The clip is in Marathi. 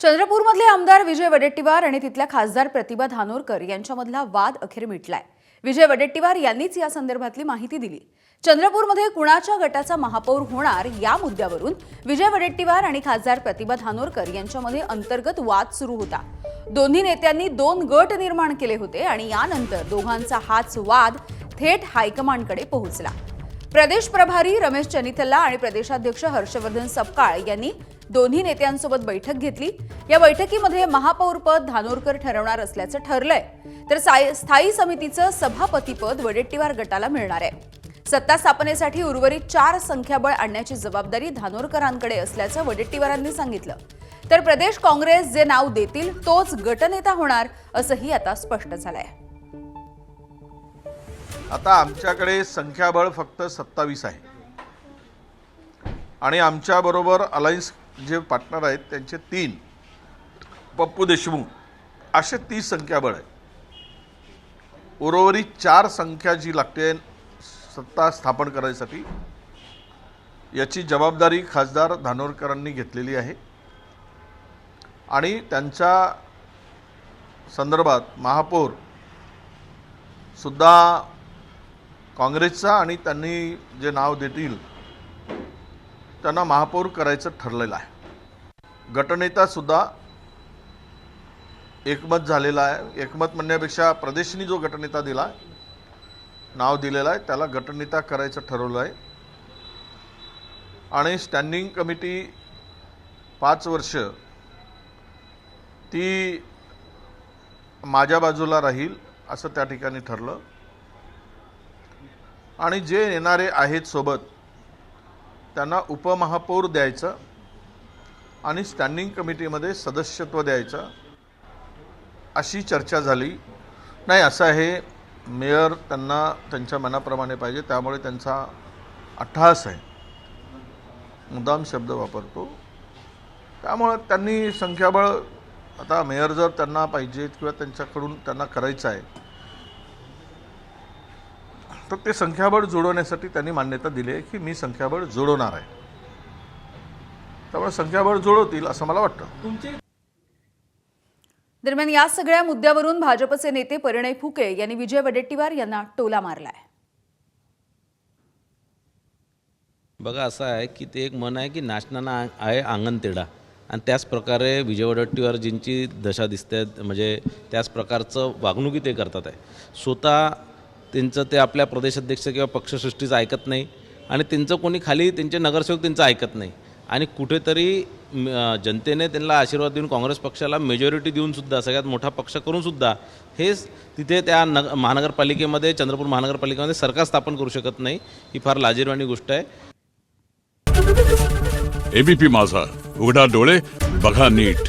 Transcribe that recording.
चंद्रपूरमधले आमदार विजय वडेट्टीवार आणि तिथल्या खासदार प्रतिभा धानोरकर यांच्यामधला वाद अखेर मिटलाय. विजय वडेट्टीवार यांनीच या संदर्भातली माहिती दिली. चंद्रपूरमध्ये कुणाच्या गटाचा महापौर होणार या मुद्द्यावरून विजय वडेट्टीवार आणि खासदार प्रतिभा धानोरकर यांच्यामध्ये अंतर्गत वाद सुरू होता. दोन्ही नेत्यांनी दोन गट निर्माण केले होते आणि यानंतर दोघांचा हाच वाद थेट हायकमांडकडे पोहोचला. प्रदेश प्रभारी रमेश चनिथल्ला आणि प्रदेशाध्यक्ष हर्षवर्धन सपकाळ यांनी दोन्ही नेत्यांसोबत बैठक घेतली. या बैठकीमध्ये महापौरपद धानोरकर ठरवणार असल्याचं ठरलंय. तर स्थायी समितीचं सभापतीपद वडेट्टीवार गटाला मिळणार आहे. सत्ता स्थापनेसाठी उर्वरित चार संख्याबळ आणण्याची जबाबदारी धानोरकरांकडे असल्याचं वडेट्टीवारांनी सांगितलं. तर प्रदेश काँग्रेस जे नाव देतील तोच गटनेता होणार असंही आता स्पष्ट झालंय. आता आमच्याकडे संख्याबळ फक्त सत्तावीस आहे. आणि आमच्याबरोबर अलायन्स जे पार्टनर आहेत त्यांचे तीन पप्पू देशमुख असे तीस संख्याबळ आहे उर्वरित चार संख्या जी लागते सत्ता स्थापन करायसाठी याची जबाबदारी खासदार धानोरकरांनी घेतलेली आहे. आणि त्यांच्या संदर्भात महापौर सुद्धा काँग्रेसचा आणि त्यांनी जे नाव देतील त्यांना महापौर करायचं ठरलेलं आहे. गटनेतासुद्धा एकमत झालेला आहे. एकमत म्हणण्यापेक्षा प्रदेशनी जो गटनेता दिला नाव दिलेलं आहे त्याला गटनेता करायचं ठरवलं आहे. आणि स्टँडिंग कमिटी पाच वर्ष ती माझ्या बाजूला राहील असं त्या ठिकाणी ठरलं. आणि जे येणारे आहेत सोबत त्यांना उपमहापौर द्यायचं आणि स्टँडिंग कमिटीमध्ये सदस्यत्व द्यायचं अशी चर्चा झाली. नाही असं आहे मेयर त्यांना त्यांच्या मनाप्रमाणे पाहिजे त्यामुळे त्यांचा अट्टहास आहे. मुद्दाम शब्द वापरतो. त्यामुळं त्यांनी संख्याबळ आता मेयर जर त्यांना पाहिजेत किंवा त्यांच्याकडून त्यांना करायचं आहे तर ते संख्याबळ जोडवण्यासाठी त्यांनी मान्यता दिली आहे की मी संख्याबळ जोडवणार आहे. त्यामुळे संख्याबळ जोडवतील असं मला वाटतं. दरम्यान या सगळ्या मुद्द्यावरून भाजपचे नेते परिणय फुके यांनी विजय वडेट्टीवार यांना टोला मारलाय. बघा असं आहे की ते एक मन आहे की नाचताना आहे अंगण तेढा आणि त्याच प्रकारे विजय वडेट्टीवारजींची दशा दिसते म्हणजे त्याच प्रकारचं वागणुकी ते करतात आहे. स्वतः त्यांचं ते आपल्या प्रदेशाध्यक्ष किंवा पक्षसृष्टीचं ऐकत नाही. आणि त्यांचं कोणी खाली त्यांचे नगरसेवक त्यांचं ऐकत नाही. आणि कुठेतरी जनतेने त्यांना आशीर्वाद देऊन काँग्रेस पक्षाला मेजॉरिटी देऊनसुद्धा सगळ्यात मोठा पक्ष करूनसुद्धा हेच तिथे त्या नग महानगरपालिकेमध्ये चंद्रपूर महानगरपालिकेमध्ये सरकार स्थापन करू शकत नाही. ही फार लाजीरवाणी गोष्ट आहे. एबीपी माझा. उघडा डोळे बघा नीट.